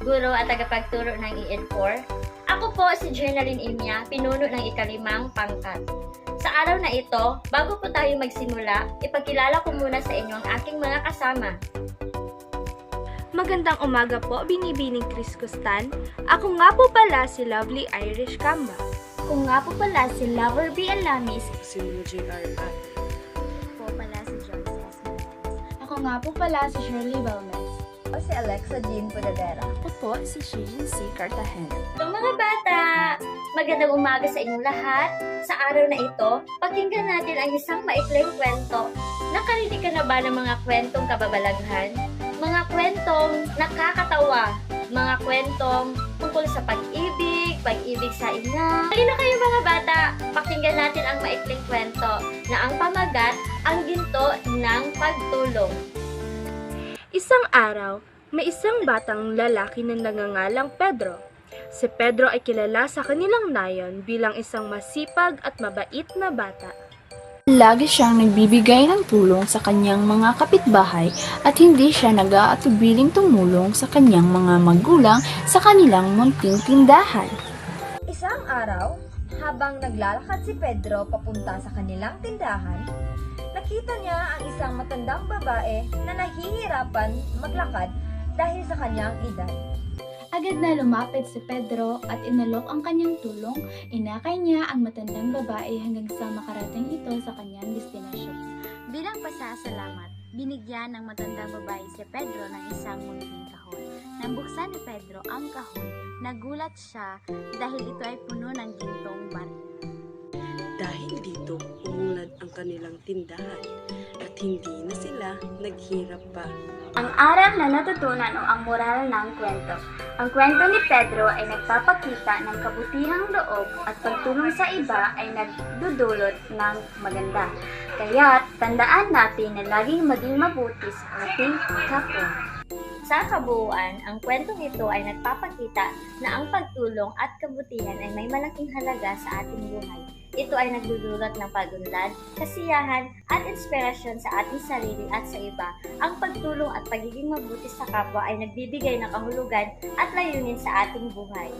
guro at tagapagturo ng EN4. Ako po si Journaline Imya, pinuno ng ikalimang pangkat. Sa araw na ito, bago po tayo magsimula, ipagkilala ko muna sa inyo ang aking mga kasama. Magandang umaga po, Binibining Chris Costan. Ako nga po pala si Lovely Irish Kamba. Kung nga po pala si Lover B. Alamis, si JR at Ako nga po pala si Shirley Belmes. O si Alexa Jean Podadera. Ako po si Shijin C. Cartagena. So mga bata, magandang umaga sa inyong lahat. Sa araw na ito, pakinggan natin ang isang maikling kwento. Nakarinig ka na ba ng mga kwentong kababalaghan? Mga kwentong nakakatawa, mga kwentong tungkol sa pag-ibig, pag-ibig sa ina. Halina kayo mga bata, pakinggan natin ang maikling kwento na ang pamagat, ang ginto ng pagtulong. Isang araw, may isang batang lalaki na nagangalang Pedro. Si Pedro ay kilala sa kanilang nayon bilang isang masipag at mabait na bata. Lagi siyang nagbibigay ng tulong sa kanyang mga kapitbahay at hindi siya nag-aatubiling tumulong sa kanyang mga magulang sa kanilang munting tindahan. Isang araw, habang naglalakad si Pedro papunta sa kanilang tindahan, nakita niya ang isang matandang babae na nahihirapan maglakad dahil sa kanyang edad. Agad na lumapit si Pedro at inalok ang kanyang tulong, inakay niya ang matandang babae hanggang sa makarating ito sa kanyang destinasyon. Bilang pasasalamat, binigyan ng matandang babae si Pedro ng isang munting kahon. Nang buksan ni Pedro ang kahon, nagulat siya dahil ito ay puno ng gintong baril. dahil dito umunlad ang kanilang tindahan at hindi na sila naghirap pa. Ang aral na natutunan o ang moral ng kwento. Ang kwento ni Pedro ay nagpapakita ng kabutihang loob at pagtulong sa iba ay nagdudulot ng maganda. Kaya tandaan natin na laging maging mabuti sa ating kapwa. Sa kabuuan, ang kwentong ito ay nagpapakita na ang pagtulong at kabutihan ay may malaking halaga sa ating buhay. Ito ay nagdudulot ng pagunlad, kasiyahan, at inspirasyon sa ating sarili at sa iba. Ang pagtulong at pagiging mabuti sa kapwa ay nagbibigay ng kahulugan at layunin sa ating buhay.